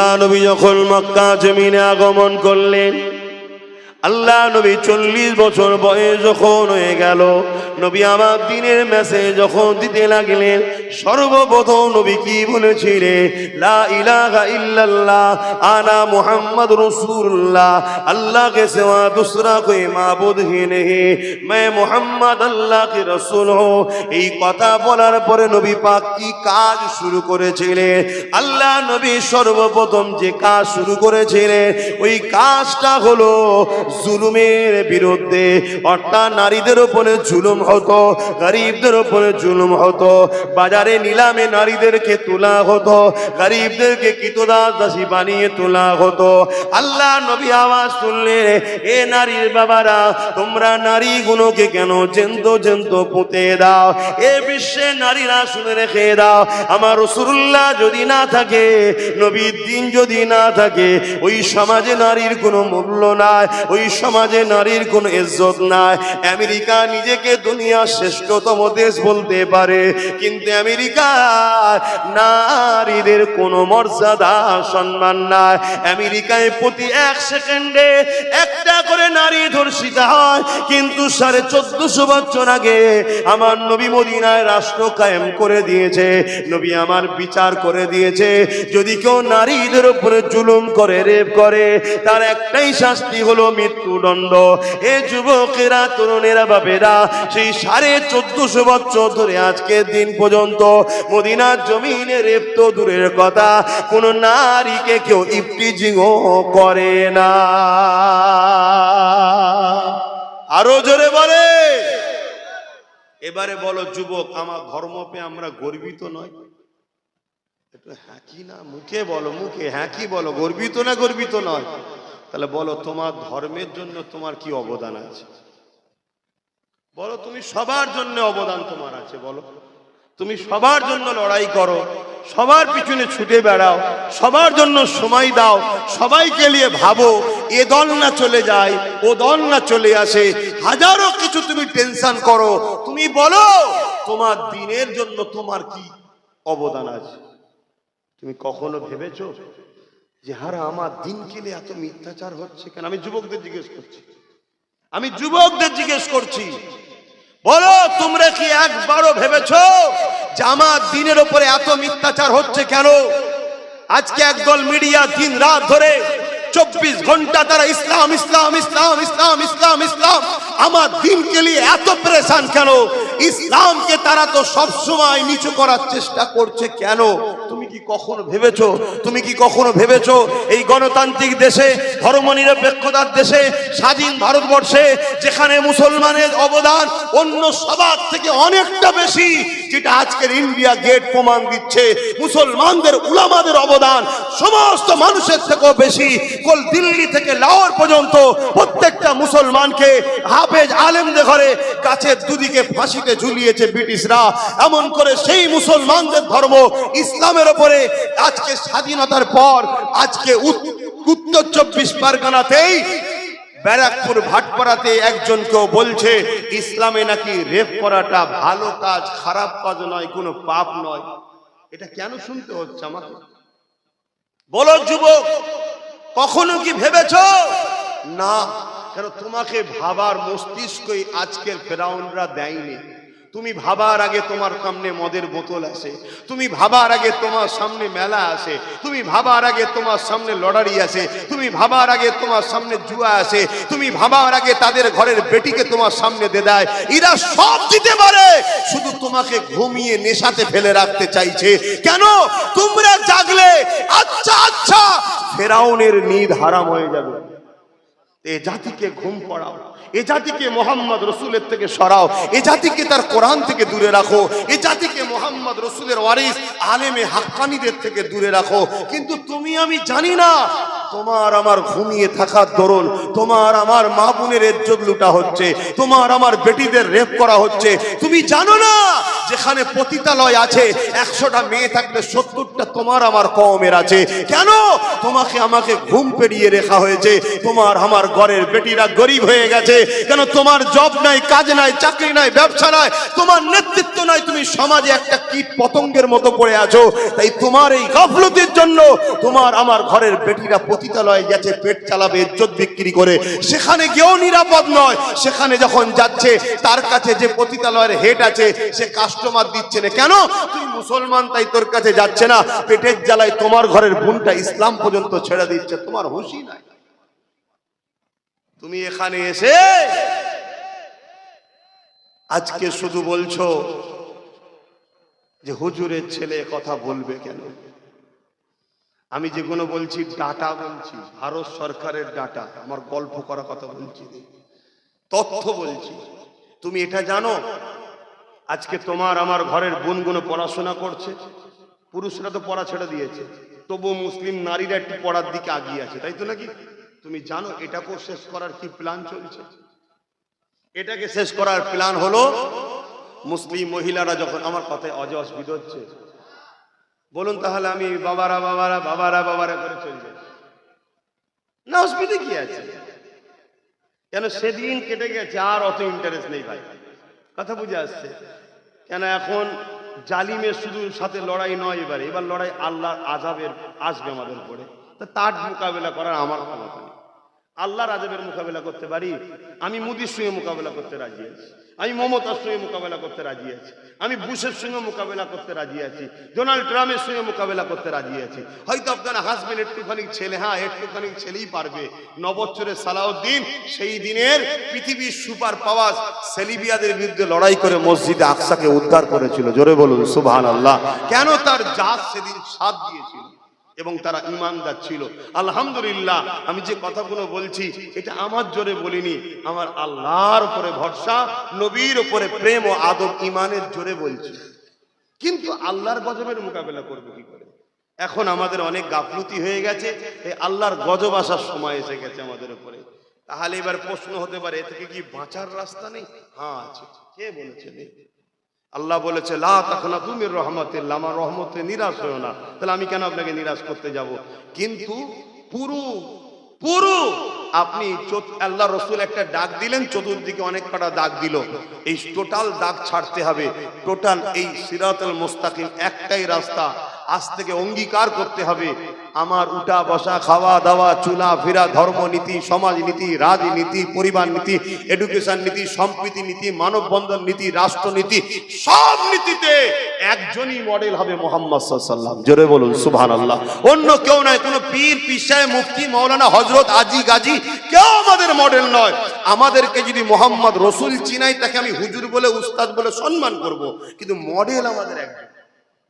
আল্লাহ নবী যখন মক্কা জমিনে আগমন করলেন আল্লাহ নবী চল্লিশ বছর বয়স যখন হয়ে গেল, নবী আমার দিনের মেসেজ যখন দিতে লাগলেন, সর্বপ্রথম নবী কি বলেছিলেন? লা ইলাহা ইল্লাল্লাহ, আনা মুহাম্মদ রসুল্লাহ আল্লাহ কে সেবা দুসরা কোই মাবুদ হি। নেহি মে মুহাম্মদ আল্লাহ কে রসুল হো এই কথা বলার পরে নবী পাক কি কাজ শুরু করেছিলেন? আল্লাহ নবী সর্বপ্রথম যে কাজ শুরু করেছিলেন, ওই কাজটা হলো জুলুমের বিরুদ্ধে, অর্থাৎ নারীদের উপরে জুলুম হতো, গরিবদের উপরে জুলুম হতো, বাজারে নিলামে নারীদেরকে তোলা হতো, গরিবদেরকে কিতদাস দাসী বানিয়ে তোলা হতো। আল্লাহ নবী আওয়াজ তুললে এ নারীর বাবারা, তোমরা নারীগুলোকে কেন জেন্ত জেন্ত পুঁতে দাও? এ বিশ্বে নারীরা শুনে রেখে দাও, আমার রসুল্লাহ যদি না থাকে, নবীর দিন যদি না থাকে, ওই সমাজে নারীর কোনো মূল্য নাই, ওই সমাজে নারীর কোনো ইজ্জত নাই। আমেরিকা নিজেকে দুনিয়ার শ্রেষ্ঠতম দেশ বলতে পারে। কিন্তু আমেরিকা নারীদের কোনো মর্যাদা, সম্মান নাই। আমেরিকায় প্রতি এক সেকেন্ডে একটা করে নারী ধর্ষিত হয়। কিন্তু সাড়ে চোদ্দশো বছর আগে আমার নবী মদিনায় রাষ্ট্র কায়েম করে দিয়েছে। নবী আমার বিচার করে দিয়েছে। যদি কেউ নারীদের উপরে জুলুম করে, রেপ করে, তার একটাই শাস্তি হলো মৃত্যুদণ্ড। এ যুবকেরা, তরুণেরা, বাপেরা, সেই সাড়ে চোদ্দশো বছর ধরে আজকের দিন পর্যন্ত মদিনার জমিনে রেপ তো দূরের কথা, কোন নারীকে কেউ ইফটিজিংও করে না। আরও জোরে বলে। এবারে বলো, যুবক, আমার ধর্ম পেয়ে আমরা গর্বিত নয় একটু হ্যাঁ কি না, মুখে বলো, মুখে হ্যাঁ কি বলো, গর্বিত না গর্বিত নয়? তাহলে বলো, তোমার ধর্মের জন্য তোমার কি অবদান আছে? বলো, তুমি সবার জন্য অবদান তোমার আছে, বলো। তুমি সবার জন্য লড়াই করো, সবার পিছনে ছুটে বেড়াও, সবার জন্য সময় দাও, সবাইকে নিয়ে ভাবো, এ দল না চলে যায়, ও দল না চলে আসে, হাজারো কিছু তুমি টেনশন করো, তুমি বলো, তোমার দিনের জন্য তোমার কি অবদান আছে? তুমি কখনো ভেবেছো? যে হারা আমার দিন কেলে এত মিথ্যাচার হচ্ছে কেন? আমি যুবকদের জিজ্ঞেস করছি। আমি যুবকদের জিজ্ঞেস করছি। বলো, তোমরা কি একবারও ভেবেছো যে আমার দিনের উপরে এত মিথ্যাচার হচ্ছে কেন? আজকে একদল মিডিয়া দিন রাত ধরে চব্বিশ ঘণ্টা তারা ইসলাম ইসলাম ইসলাম ইসলাম ইসলাম ইসলাম আমার দিনকে নিয়ে এত পরেশান কেন? ইসলামকে তারা তো সব সময় নিচু করার চেষ্টা করছে কেন? তুমি কি কখনো ভেবেছো? তুমি কি কখনো ভেবেছো এই গণতান্ত্রিক দেশে ধর্মনিরপেক্ষতার দেশে, স্বাধীন ভারতবর্ষে, যেখানে মুসলমানের অবদান অন্য সবার থেকে অনেকটা বেশি, যেটা আজকের ইন্ডিয়া গেট প্রমাণ দিচ্ছে, মুসলমানদের উলামাদের অবদান সমস্ত মানুষের থেকেও বেশি। কল দিল্লি থেকে লাহোর পর্যন্ত প্রত্যেকটা মুসলমানকে হাফেজ আলেমদের ঘরে গাছের দুদিকে ফাঁসিতে ঝুলিয়েছে ব্রিটিশরা। এমন করে সেই মুসলমানদের ধর্ম ইসলামের ওপরে আজকে স্বাধীনতার পর, আজকে উত- উত্তর চব্বিশ পরগনাতেই ব্যারাকপুর ভাটপাড়াতে একজন কেউ বলছে, ইসলামে নাকি রেপ করাটা ভালো কাজ, খারাপ কাজ নয়, কোনো পাপ নয়। এটা কেন শুনতে হচ্ছে আমাকে? বলো যুবক, কখনো কি ভেবেছ? না। কেন তোমাকে ভাবার মস্তিষ্কই আজকের ফেরাউনরা দেয়নি? তুমি ভাবার আগে তোমার সামনে মদের বোতল আসে তুমি ভাবার আগে তোমার সামনে মেলা আসে তুমি ভাবার আগে তোমার সামনে লটারি আসে তুমি ভাবার আগে তোমার সামনে জুয়া আসে তুমি ভাবার আগে তাদের ঘরের বেটিকে তোমার সামনে দে দেয়। এরা সব দিতে পারে, শুধু তোমাকে ঘুমিয়ে নেশাতে ফেলে রাখতে চাইছে। কেন? তোমরা জাগলে আচ্ছা আচ্ছা ফেরাউনের নিদ হারাম হয়ে যাবে। এ জাতিকে ঘুম পড়াও, এ জাতিকে মোহাম্মদ রসুলের থেকে সরাও, এ জাতিকে তার কোরআন থেকে দূরে রাখো, এ জাতিকে মোহাম্মদ রসুলের ওয়ারিস, আলেমে হাক্কানিদের থেকে দূরে রাখো। কিন্তু তুমি আমি জানি না, তোমার আমার ঘুমিয়ে থাকার দরুন, তোমার আমার মা বোনের ইজ্জত লুটা হচ্ছে, তোমার আমার বেটিদের রেপ করা হচ্ছে। তুমি জানো না যেখানে পতিতালয় আছে, একশোটা মেয়ে থাকলে সত্তরটা তোমার আমার কমের আছে। কেন? তোমাকে আমাকে ঘুম পেরিয়ে রেখা হয়েছে। তোমার আমার ঘরের বেটিরা গরিব হয়ে গেছে। কেন? তোমার জব নাই, কাজ নাই, চাকরি নাই, ব্যবসা নাই। তোমার নেতৃত্ব নাই, তুমি সমাজে একটা কীট পতঙ্গের মতো পড়ে আছো। তাই তোমার এই গাফলতির জন্য তোমার আমার ঘরের বেটিরা পতিতালয়ে গেছে, পেট চালাবে, ইজ্জত বিক্রি করে। সেখানে গিয়েও নিরাপদ নয়। সেখানে যখন যাচ্ছে, তার কাছে যে পতিতালয়ের হেড আছে, সে কাস্টমার দিচ্ছে না। কেন? তুই মুসলমান, তাই তোর কাছে যাচ্ছে না। পেটের জ্বালায় তোমার ঘরের বোনটা ইসলাম পর্যন্ত ছেড়ে দিচ্ছে। তোমার হুঁশি নাই। তুমি এখানে এসে আজকে শুধু বলছো যে হুজুরের ছেলে কথা বলবে কেন? আমি যেগুলো বলছি ডাটা বলছি, ভারত সরকারের ডাটা। আমার গল্প করা কথা বলছি। তথ্য বলছি। তুমি এটা জানো? আজকে তোমার আমার ঘরের বোনগুলো পড়াশোনা করছে। পুরুষরা তো পড়া ছেড়ে দিয়েছে। তবু মুসলিম নারীরা একটু পড়ার দিকে আগিয়ে আছে, তাই তো নাকি? তুমি জানো, এটাকেও শেষ করার কি প্ল্যান চলছে? এটাকে শেষ করার প্ল্যান হলো, মুসলিম মহিলারা যখন আমার কথায় অজ অসুবিধা হচ্ছে বলুন তাহলে আমি বাবারা বাবারা বাবারা বাবারা করে চলবে না অসুবিধা কি আছে? কেন সেদিন কেটে গেছে, আর অত ইন্টারেস্ট নেই ভাই। কথা বুঝে আসছে। কেন এখন জালিমের শুধু সাথে লড়াই নয় এবারে, এবার লড়াই আল্লাহ আজাবের আসবে আমাদের উপরে। তা তার মোকাবেলা করার আমার ক্ষমতা আল্লাহর আজাবের মোকাবেলা করতে পারি? আমি মুদির সঙ্গে মোকাবেলা করতে রাজি আছি। আমি মমতার সঙ্গে মোকাবেলা করতে রাজি আছি। আমি বুশের সঙ্গে মোকাবেলা করতে রাজি আছি। ডোনাল্ড ট্রাম্পের সঙ্গে মোকাবেলা করতে রাজি আছি। হয়তো আপনার হাজবেন্ড একটুখানি ছেলে হ্যাঁ একটুখানি ছেলেই পারবে। নবচ্ছরের সালাউদ্দিন, সেই দিনের পৃথিবীর সুপার পাওয়ার সেলিবিয়াদের বিরুদ্ধে লড়াই করে মসজিদে আকসাকে উদ্ধার করেছিল। জোরে বলুন সুবহান আল্লাহ কেন তার জাত সেদিন সাথ দিয়েছিল? এবং তারা ইমানদার ছিল। আলহামদুলিল্লাহ, আমি যে কথাগুলো বলছি, এটা আমার জোরে বলিনি। আমার আল্লাহর উপরে ভরসা, নবীর উপরে প্রেম ও আদব ইমানের জোরে বলছি। কিন্তু আল্লাহর গজবের মোকাবেলা করব কি করে? এখন আমাদের অনেক গাফলতি হয়ে গেছে, এই আল্লাহর গজব আসার সময় এসে গেছে আমাদের উপরে। তাহলে এবার প্রশ্ন হতে পারে, এ থেকে কি বাঁচার রাস্তা নেই? হ্যাঁ আছে। কে বলেছে? আল্লাহ বলেছে, লা তখনা তুমি রহমতিল্লাহ, আমার রহমতে নিরাশ হয়েও না। তাহলে আমি কেন আপনাকে নিরাশ করতে যাব? কিন্তু পুরু পুরু, আপনি আল্লাহ রসুল একটা ডাক দিলেন, চতুর্দিকে অনেক কটা দাগ দিল। এই টোটাল দাগ ছাড়তে হবে। টোটাল এই সিরাতুল মুস্তাকিম একটাই রাস্তা। আজ থেকে অঙ্গীকার করতে হবে। আমার উঠা বসা, খাওয়া দাওয়া, চুলা ফেরা, ধর্মনীতি, সমাজনীতি, রাজনীতি পরিবার নীতি এডুকেশন নীতি, সম্প্রীতি নীতি, মানববন্ধন নীতি, রাষ্ট্রনীতি, সব নীতিতে একজনই মডেল হবে মোহাম্মদ সাল্লাম জোরে বলুন সুবহান আল্লাহ অন্য কেউ নয়, কোনো পীর, পিসায়, মুফতি মৌলানা হজরত আজি গাজী, কেউ আমাদের মডেল নয়। আমাদেরকে যদি মোহাম্মদ রসুল চিনাই, তাকে আমি হুজুর বলে, উস্তাদ বলে সম্মান করব। কিন্তু মডেল আমাদের একজন,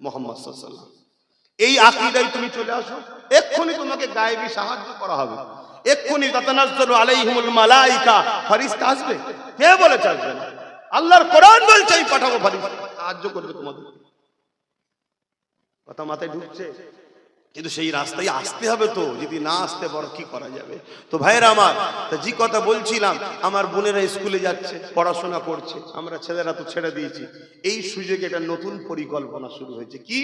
মোহাম্মদ সাল্লাম এই আকিদায় তুমি চলে আসো। এক্ষুনি তোমাকে গায়েবী সাহায্য করা হবে। এক্ষুনি তাতানাজ্জালু আলাইহিমুল মালাইকা, ফেরেশতা আসবে। কে বলেছে আসবে না? আল্লাহর কোরআন বলছে, আমি পাঠাবো ফেরেশতা সাহায্য করবে তোমাদের। কথা মাথায় ঢুকছে। কিন্তু সেই রাস্তায় আসতে হবে তো, যদি না আসতে বড় কি করা যাবে? তো ভাইয়েরা আমার, তা যে কথা বলছিলাম, আমার বোনেরা স্কুলে যাচ্ছে, পড়াশোনা করছে, আমরা ছেলেরা তো ছেড়ে দিয়েছি। এই সুযোগে একটা নতুন পরিকল্পনা শুরু হয়েছে। কি?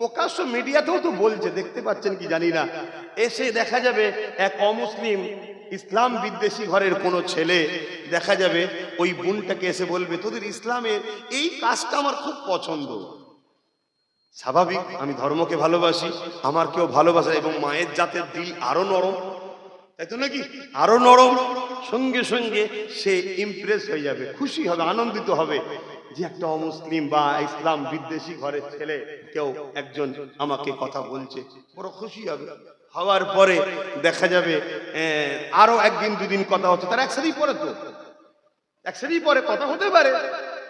প্রকাশ্য মিডিয়াতেও তো বলছে, দেখতে পাচ্ছেন কি জানি না। এসে দেখা যাবে এক অমুসলিম ইসলাম বিদ্বেষী ঘরের কোনো ছেলে। দেখা যাবে ওই বোনটাকে এসে বলবে, তোদের ইসলামের এই কাজটা আমার খুব পছন্দ। স্বাভাবিক, আমি ধর্মকে ভালোবাসি, আমার কেউ ভালোবাসে এবং মায়ের জাতের দিল আরও নরম। তাই তো নাকি? আরও নরম। সঙ্গে সঙ্গে সে ইমপ্রেস হয়ে যাবে, খুশি হবে, আনন্দিত হবে। যে একটা অমুসলিম বা ইসলাম বিদ্বেষী ঘরের ছেলে কেউ একজন আমাকে কথা বলছে, বড় খুশি হবে। হওয়ার পরে দেখা যাবে আরও একদিন, দুদিন কথা হচ্ছে, তার একসাথেই পরে তো। একসাথেই পরে কথা হতে পারে,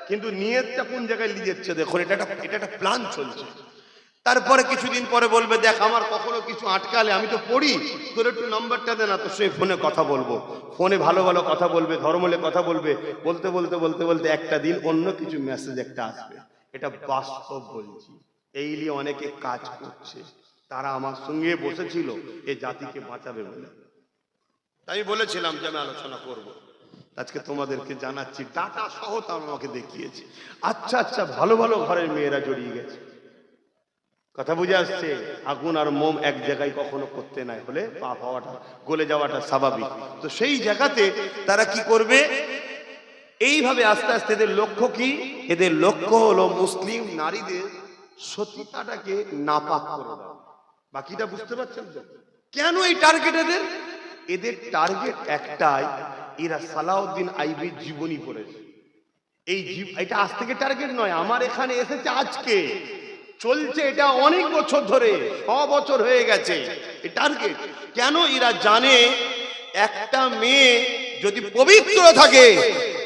কিন্তু নিয়তটা কোন জায়গায় নিয়ে যাচ্ছে দেখুন, এটা একটা এটা একটা প্ল্যান চলছে। তারপরে কিছুদিন পরে বলবে, দেখ, আমার কখনো কিছু আটকালে, আমি তো পড়ি। তোর একটু নাম্বারটা দে না, তো সঙ্গে ফোনে কথা বলব। ফোনে ভালো ভালো কথা বলবে, ধর্মলে কথা বলবে। বলতে বলতে বলতে বলতে একটা দিন অন্য কিছু মেসেজ একটা আসবে। এটা বাস্তব বলছি। এই নিয়ে অনেকে কাজ করছে। তারা আমার সঙ্গে বসেছিল, এ জাতিকে বাঁচাবে বলে। আমি বলেছিলাম যে আমি আলোচনা করব। আজকে তোমাদেরকে জানাচ্ছি, ডাটা সহ তার আমাকে দেখিয়েছে। আচ্ছা আচ্ছা ভালো ভালো ঘরের মেয়েরা জড়িয়ে গেছে। কথা বুঝে আসছে? আগুন আর মোম এক জায়গায় কখনো করতে নাই, হলে পাপ হওয়াটা, গলে যাওয়াটা স্বাভাবিক। তো সেই জায়গাতে তারা কি করবে? এইভাবে আস্তে আস্তে এদের লক্ষ্য কি? এদের লক্ষ্য হলো মুসলিম নারীদের সতীতাটাকে নাপাক করে বাকিটা বুঝতে পারছেন তো? কেন এই টার্গেট এদের? এদের টার্গেট একটাই, এরা সালাউদ্দিন আইবির জীবনী পড়েছে। এই এটা আজ থেকে টার্গেট নয়, আমার এখানে এসেছে আজকে। চলছে এটা অনেক বছর ধরে, ছ বছর হয়ে গেছে। টার্গেট কেন এরা জানে একটা মেয়ে যদি পবিত্র থাকে,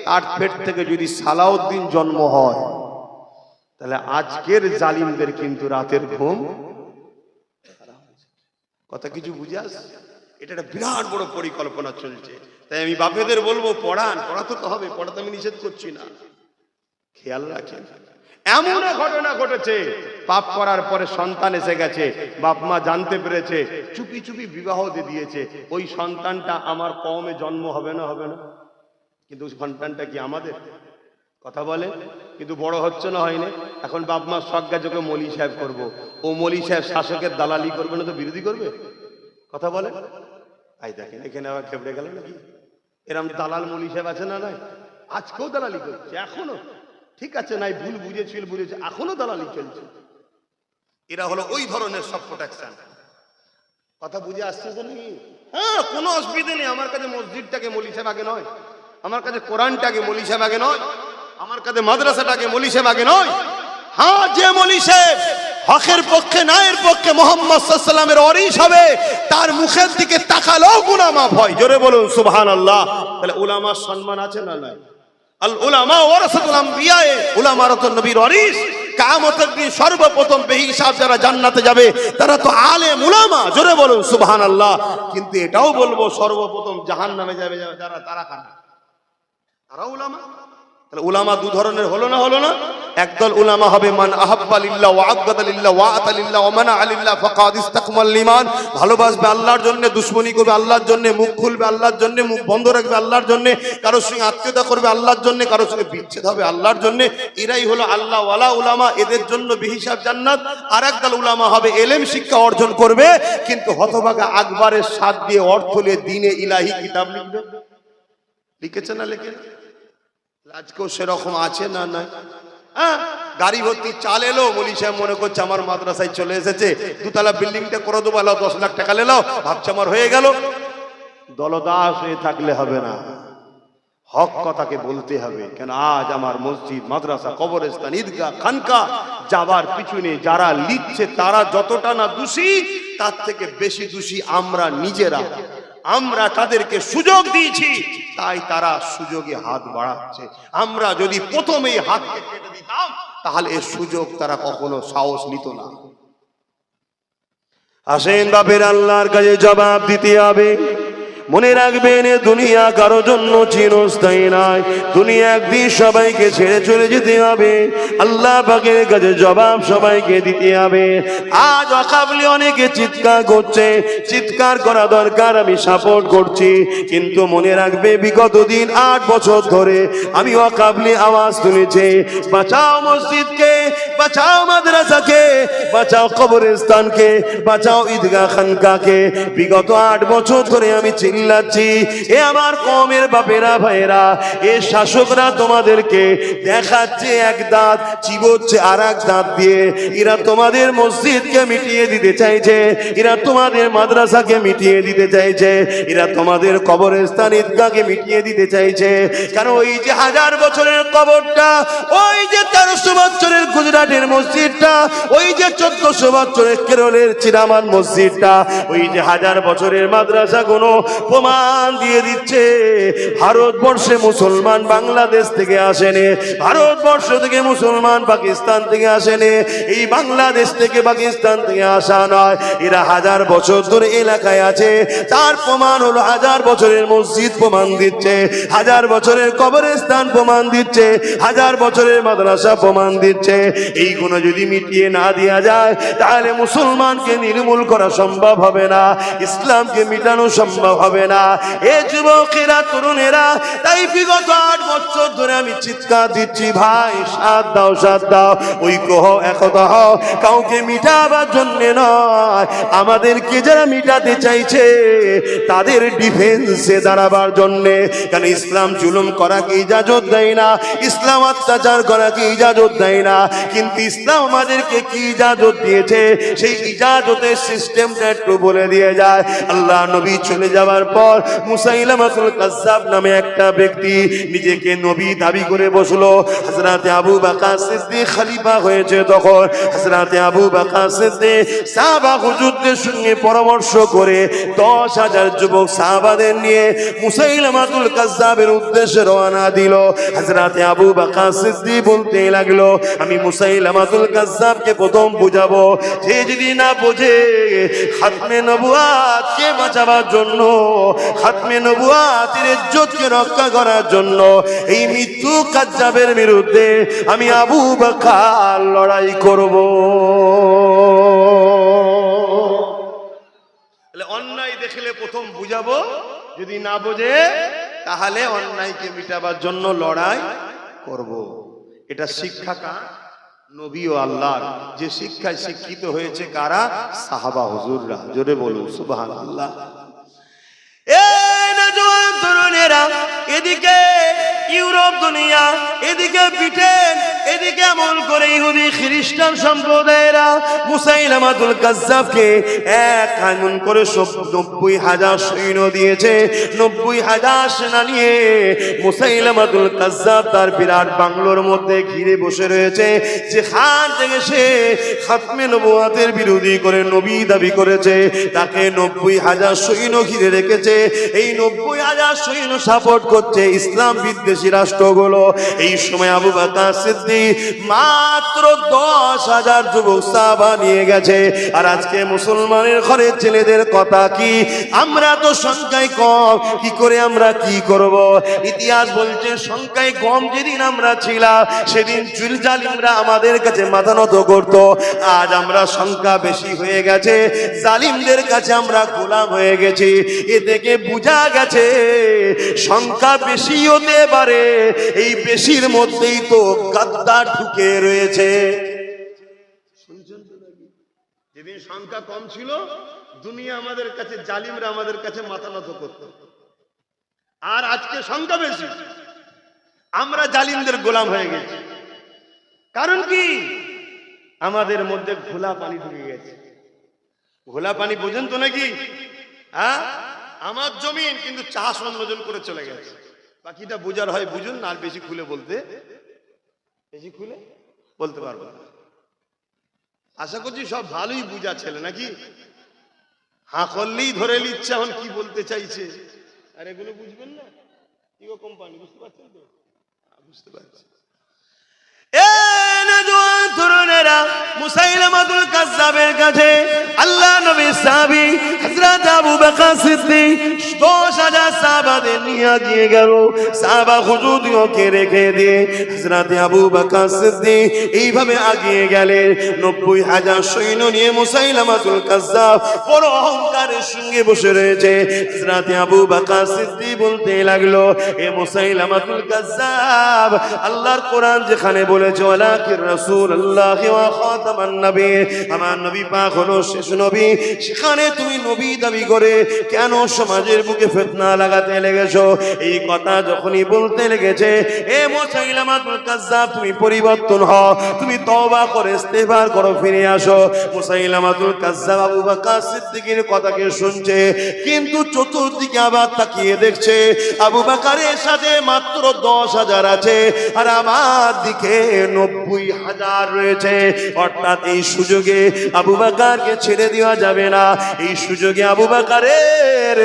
তার পেট থেকে যদি সালাউদ্দিন জন্ম হয়, তাহলে আজকের জালিমদের কিন্তু রাতের ঘুম কথা কিছু বুঝে এটা একটা বিরাট বড় পরিকল্পনা চলছে। তাই আমি বাপেদের বলব, পড়ান, পড়াতে তো হবে, পড়াতে আমি নিষেধ করছি না। খেয়াল রাখেন। এমন ঘটনা ঘটেছে। পাপ করার পরে সন্তান এসে গেছে। বাপ মা জানতে পেরেছে, চুপি চুপি বিবাহ দিয়ে দিয়েছে। ওই সন্তানটা আমার কমে জন্ম হবে না হবে না। কিন্তু সন্তানটা কি আমাদের? কথা বলে। কিন্তু বড় হচ্ছে না, হয়নি। এখন বাপ মার সজ্ঞা চোখে মলি সাহেব করব। ও মলি সাহেব শাসকের দালালি করবে না তো বিরোধী করবে? কথা বলে। আই দেখেন, এখানে আবার খেপড়ে গেল নাকি? এরম দালাল মলি সাহেব আছে না নাই? আজকেও দালালি করছে, এখনও? ঠিক আছে, নাই, ভুল বুঝেছিল, বুঝেছে, এখনও দালালি চলছে। এরা হলো ওই ধরনের সব প্রোটেকশন কথা বুঝে আসছে তো নাকি হ্যাঁ কোনো অসুবিধা নেই, আমার কাছে মসজিদটাকে মলি আগে নয়, আমার কাছে কোরআনটাকে মলি আগে নয়, আমার কাছে মাদ্রাসাটাকে মলি আগে নয়। হ্যাঁ যে মলি হকের পক্ষে, নায়ের পক্ষে মোহাম্মদ সাল্লামের অরিস হবে, তার মুখের দিকে তাকালেও গুনাহ মাফ হয়। জোরে বলুন সুবহান আল্লাহ তাহলে ওলামার সম্মান আছে না নাই? আল উলামা ওয়ারাসাতুল আম্বিয়া সর্বপ্রথম বেহিসাব যারা জান্নাতে যাবে, তারা তো আলেম উলামা, জোরে বলুন সুবহানাল্লাহ। কিন্তু এটাও বলব সর্বপ্রথম জাহান্নামে যাবে যারা, তারা কারা? তারা উলামা। তাহলে উলামা দু ধরনের হলো না হলো না? একদল উলামা হবে, মান আহাব্বা লিল্লাহ ওয়া আবগাদা লিল্লাহ ওয়া আতা লিল্লাহ ওয়া মানা আলিল্লাহ ফাকাদ ইস্তাকমাল ঈমান। ভালোবাসবে আল্লাহর জন্য, দুশমনি করবে আল্লাহর জন্য, মুখ খুলবে আল্লাহর জন্য, মুখ বন্ধ রাখবে আল্লাহর জন্য, কারোর সঙ্গে আত্মীয়তা করবে আল্লাহর জন্য, কারোর সঙ্গে বিচ্ছেদ হবে আল্লাহর জন্য। এরাই হলো আল্লাহ ওয়ালা উলামা, এদের জন্য বিহিসাব জান্নাত। আর একদল উলামা হবে, এলেম শিক্ষা অর্জন করবে, কিন্তু হতভাগা আকবরের সাথ দিয়ে অর্থ দিনে ইলাহি কিতাব লিখবে। লিখেছে না লেখে? সেরকম আছে না নাই? হ্যাঁ? গাড়ি ভর্তি চাল এলো বলি সাহেব মনে করছে আমার মাদ্রাসায় চলে এসেছে। দুতলা বিল্ডিংটা করে দেবো দশ লাখ টাকা ভাবছে আমার হয়ে গেল। দলদাস হয়ে থাকলে হবে না। হক কথাকে বলতে হবে, কেন আজ আমার মসজিদ, মাদ্রাসা, কবরস্থান, ঈদগাহ, খানকা, যাবার পিছনে যারা লিখছে, তারা যতটা না দোষী, তার থেকে বেশি দোষী আমরা নিজেরা। আমরা তাদেরকে সুযোগ দিয়েছি, তাই তারা সুযোগে হাত বাড়াচ্ছে। আমরা যদি প্রথমেই হাত কেটে দিতাম, তাহলে এর সুযোগ তারা কখনো সাহস নিত না। আসেন বাপের আল্লাহর কাছে জবাব দিতে হবে। মনে রাখবেন দুনিয়া কারও জন্য চিরস্থায়ী নয়। দুনিয়া একদিন সবাইকে ছেড়ে চলে যেতে হবে। আল্লাহ পাকের কাছে জবাব সবাইকে দিতে হবে। আজ অকাবলি অনেকে চিৎকার করছে। চিৎকার করা দরকার, আমি সাপোর্ট করছি। কিন্তু মনে রাখবে, বিগত দিন আট বছর ধরে আমি অকাবলি আওয়াজ তুলেছি। বাঁচাও মসজিদকে, বাঁচাও মাদ্রাসাকে, বাঁচাও কবরস্থানকে, বাঁচাও ঈদগাহ খানকাকে বিগত আট বছর ধরে আমি চিল্লাচ্ছি। এ আমার কমের বাপেরা, ভাইয়েরা, এ শাসকরা তোমাদেরকে দেখাচ্ছে এক দাঁত, চিবোচ্ছে আর এক দাঁত দিয়ে। এরা তোমাদের মসজিদকে মিটিয়ে দিতে চাইছে, এরা তোমাদের মাদ্রাসাকে মিটিয়ে দিতে চাইছে, এরা তোমাদের কবরস্থান ঈদগাহকে মিটিয়ে দিতে চাইছে। কারণ ওই যে হাজার বছরের কবরটা, ওই যে তেরোশো বছরের গুজরাটের মসজিদটা, ওই যে চোদ্দশো বছরের কেরলের চিরামান মসজিদটা, ওই যে হাজার বছরের মাদ্রাসা গুলো প্রমাণ দিয়ে দিচ্ছে। ভারতবর্ষে মুসলমান বাংলাদেশ থেকে আসেনি। ভারতবর্ষ থেকে মুসলমান পাকিস্তান থেকে আসেনি। এই বাংলাদেশ থেকে পাকিস্তান থেকে আসা নয়। এরা হাজার বছর ধরে এলাকায় আছে। তার প্রমাণ হলো হাজার বছরের মসজিদ প্রমাণ দিচ্ছে। হাজার বছরের কবরস্থান প্রমাণ দিচ্ছে। হাজার বছরের মাদ্রাসা প্রমাণ দিচ্ছে। এইগুলো যদি মিটিয়ে না দেওয়া যায়, তাহলে মুসলমানকে নির্মূল করা সম্ভব হবে না। ইসলামকে মিটানো সম্ভব হবে হবে না। এ যুবকেরা, তরুণেরা, তাই বিগত আট বছর ধরে আমি চিৎকার দিচ্ছি, ভাই, সাথ দাও সাথ দাও ওই কহ একতা হও। কাউকে মিটাবার জন্য নয়, আমাদেরকে যারা মিটাতে চাইছে, তাদের ডিফেন্সে দাঁড়াবার জন্যে। কারণ ইসলাম জুলুম করাকে ইজাজত দেয় না? ইসলাম অত্যাচার করাকে ইজাজত দেয় না? কিন্তু ইসলাম আমাদেরকে কি ইজাজত দিয়েছে? সেই ইজাজতের সিস্টেমটা একটু বলে দিয়ে যায়। আল্লাহ নবী চলে যাওয়ার পর মুসাইলামাতুল কাজ্জাব নামে একটা ব্যক্তি নিজেকে নবী দাবি করে বসল। হযরতে আবু বকর সিদ্দিক খলিফা হয়েছে তখন। হযরতে আবু বকর সিদ্দিক সাহাবা হুজুরদের সঙ্গে পরামর্শ করে দশ হাজার যুবক সাহাবাদের নিয়ে মুসাইলামাতুল কাজ্জাবের উদ্দেশ্যে রওনা দিল। হযরতে আবু বকর সিদ্দিক বলতে লাগল, আমি মুসাইলামাতুল কাজ্জাবকে প্রথম বুঝাবো, যে যদি না বোঝে, খাতমে নবুয়াতকে বাঁচাবার জন্য খাতমে নবুয়াতের ইজ্জতকে রক্ষা করার জন্য এই মৃত্যু কাজ্জাবের বিরুদ্ধে আমি আবু বকর লড়াই করব। অন্যায় দেখলে প্রথম বুঝাবো, যদি না বোঝে, তাহলে অন্যায়কে মিটাবার জন্য লড়াই করব। এটা শিক্ষা কার? নবী ও আল্লাহর। যে শিক্ষায় শিক্ষিত হয়েছে কারা? সাহাবা হুজুররা। জোরে বলুন সুবহান আল্লাহ নজওয়ান তরুণেরা এদিকে ইউরোপ দুনিয়া এদিকে ব্রিটেন এদিকে এমন করে ইহুদি খ্রিস্টান সম্প্রদায়েরা এক করে নব্বই হাজার সৈন্য দিয়েছে। নব্বই হাজার সেনা নিয়ে তার বিরাট বাংলোর মধ্যে ঘিরে বসে রয়েছে। যে খান থেকে সে খাতমে নবুয়াতের বিরোধী করে নবী দাবি করেছে, তাকে নব্বই হাজার সৈন্য ঘিরে রেখেছে। এই নব্বই হাজার সৈন্য সাপোর্ট করছে ইসলাম বিদ্বেষী রাষ্ট্রগুলো। এই সময় আবু বাকার সিদ্দিক মাত্র দশ হাজার যুবক সাহাবা নিয়ে গেছে। আর আজকে মুসলমানের ঘরের ছেলেদের কথা কি? আমরা তো সংখ্যায় কম, কি করে আমরা কি করব? ইতিহাস বলছে, সংখ্যায় কম যেদিন আমরা ছিলাম, সেদিন চুল জালিমরা আমাদের কাছে মাথা নত করতো। আজ আমরা সংখ্যা বেশি হয়ে গেছে, জালিমদের কাছে আমরা গোলাম হয়ে গেছি। এ থেকে বোঝা গেছে, সংখ্যা বেশি হতে পারে, এই বেশির মধ্যেই তো গাদ্দা ঢুকে রয়েছে। যেদিন সংখ্যা কম ছিল, দুনিয়া আমাদের কাছে, জালিমরা আমাদের কাছে মাথা নত করত। আর আজকে সংখ্যা বেশি। আমরা জালিমদের গোলাম হয়ে গেছি। কারণ কি? আমাদের মধ্যে ঘোলা পানি ঢুকে গেছে। ঘোলা পানি বোঝেন তো নাকি? হ্যাঁ? আমার জমিন কিন্তু চাষ অন্যজন করে চলে গেছে। বাকিটা বোঝার হয়, বুঝুন আর বেশি খুলে বলতে বেশি খুলে? বলতে পারব আশা করছি সব ভালোই বুঝা ছেলে নাকি? হাঁ করলেই ধরে নিচ্ছে এখন কি বলতে চাইছে? আর এগুলো বুঝবেন না? কি গো কোম্পানি বুঝতে পারছেন তো? বুঝতে পারছি। তরুণেরা এইভাবে আগিয়ে গেলেন। নব্বই হাজার সৈন্য নিয়ে বড় অহংকারের সঙ্গে বসে রয়েছে। আবু বকর সিদ্দিক বলতে লাগল, এ মুসাইলামাতুল কাজ্জাব, আল্লাহর কোরআন যেখানে বলেছে ওয়ালাকির রাসূলুল্লাহ ওয়া খাতামান নবী। আমার নবী পাক হলো শেষ নবী। সেখানে তুমি নবী দাবি করে কেন সমাজের বুকে ফিতনা লাগাতে লেগেছো? এই কথা যখনই বলতে লেগেছে, এ কাজ্জাব, তুমি পরিবর্তন হও। তুমি তওবা করে ইস্তেগফার করো, ফিরে আসো। কাজ্জাব আবু বকর সিদ্দিকের কথাকে শুনছে, কিন্তু চতুর্দিকে আবার তাকিয়ে দেখছে, আবু বকরের সাথে মাত্র দশ হাজার আছে। আর আমার দিকে নব্বই হাজার রয়েছে। অর্থাৎ এই সুযোগে আবু বাকারকে ছেড়ে দেওয়া যাবে না। এই সুযোগে আবু বাকারের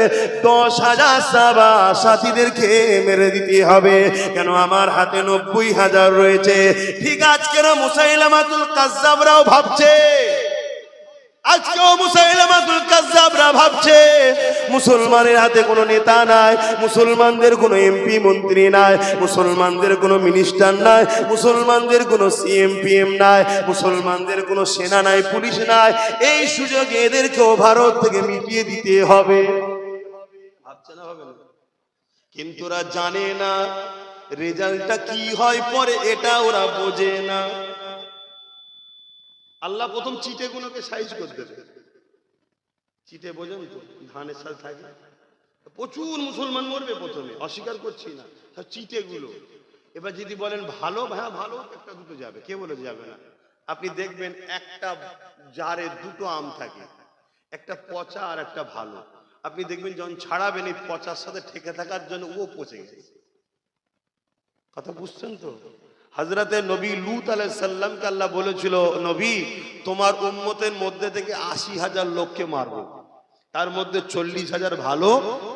দশ হাজার সাবা সাথীদেরকে মেরে দিতে হবে। কেন আমার হাতে নব্বই হাজার রয়েছে? ঠিক আজকের মুসাইলামাতুল কাজাবরাও ভাবছে আজকেও মুসাইলামাতুল কাজ্জাবরা ভাবছে, মুসলমানের হাতে কোনো নেতা নাই, মুসলমানদের কোনো এমপি মন্ত্রী নাই, মুসলমানদের কোনো মিনিস্টার নাই, মুসলমানদের কোনো সিএম পিএম নাই, মুসলমানদের কোনো সেনা নাই, পুলিশ নাই। এই সুযোগে এদেরকেও ভারত থেকে মিটিয়ে দিতে হবে। হচ্ছে না হবে কিন্তু ওরা জানে না, রেজাল্টটা কি হয় পরে এটা ওরা বোঝে না। আল্লাহ প্রথম চিটেগুলোকে সাইজ করে দেবে। চিটে বোঝেন তো, ধানের সাথে থাকে। প্রচুর মুসলমান মরবে প্রথমে, অস্বীকার করছি না। চিটেগুলো। এবার যদি বলেন ভালো হ্যাঁ ভালো, একটা দুটো যাবে। কে বলে যাবে না? আপনি দেখবেন একটা জারে দুটো আম থাকে, একটা পচা আর একটা ভালো। আপনি দেখবেন যখন ছাড়াবেন, এই পচার সাথে ঠেকে থাকার জন্য ও পচে গেছে। কথা বুঝছেন তো? হাজরাতে নবী লুত আলাইসাল্লামকে আল্লাহ বলেছিল, নবী, তোমার উম্মতের মধ্যে থেকে আশি হাজার লোককে মারবো। তার মধ্যে চল্লিশ হাজার ভালো,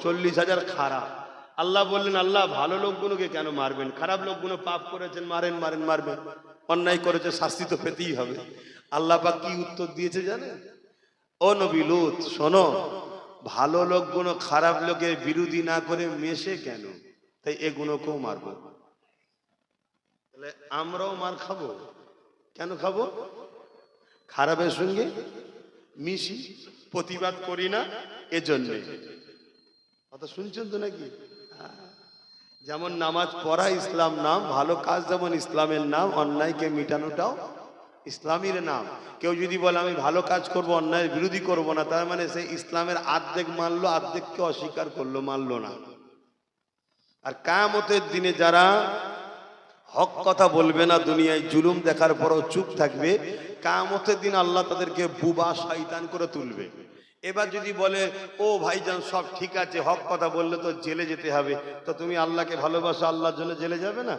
চল্লিশ হাজার খারাপ। আল্লাহ বললেন, আল্লাহ, ভালো লোকগুলোকে কেন মারবেন? খারাপ লোকগুলো পাপ করেছেন, মারেন মারেন, মারবেন। অন্যায় করেছে, শাস্তি তো পেতেই হবে। আল্লাহ পাক কি উত্তর দিয়েছে জানেন? ও নবী লুত, শোনো, ভালো লোকগুলো খারাপ লোকের বিরোধী না করে মেশে কেন? তাই এগুলোকেও মারবো। তাহলে আমরাও মার খাব। কেন খাব? খারাপের সঙ্গে মিশি, প্রতিবাদ করি না, এজন্য। কথা শুনছেন তো নাকি। যেমন নামাজ পড়া ইসলাম নাম, ভালো কাজ যেমন ইসলামের নাম, অন্যায়কে মিটানোটাও ইসলামের নাম। কেউ যদি বলে, আমি ভালো কাজ করব অন্যায়ের বিরোধী করব না, তার মানে সে ইসলামের আর্ধেক মানলো, আর্ধেককে অস্বীকার করল, মানলো না। আর কামতের দিনে যারা হক কথা বলবে না, দুনিয়ায় জুলুম দেখার পরও চুপ থাকবে। কামতের দিন আল্লাহ তাদেরকে বুবা শয়তান করে তুলবে। এবার যদি বলে, ও ভাইজান, সব ঠিক আছে, হক কথা বললে তো জেলে যেতে হবে। তো তুমি আল্লাহকে ভালোবাসো, আল্লাহর জন্য জেলে যাবে না?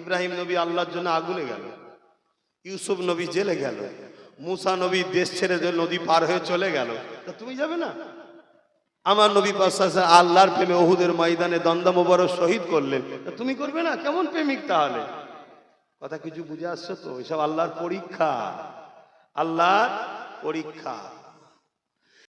ইব্রাহিম নবী আল্লাহর জন্য আগুনে গেল। ইউসুফ নবী জেলে গেল। মুসা নবী দেশ ছেড়ে নদী পার হয়ে চলে গেল, তা তুমি যাবে না? আমার নবী পাশা আল্লাহর প্রেমে ওহুদের ময়দানে মোবারক শহীদ করলেন। তা তুমি করবে না? কেমন প্রেমিক তাহলে? কথা কিছু বুঝে আসছো তো? এসব আল্লাহর পরীক্ষা। আল্লাহর পরীক্ষা।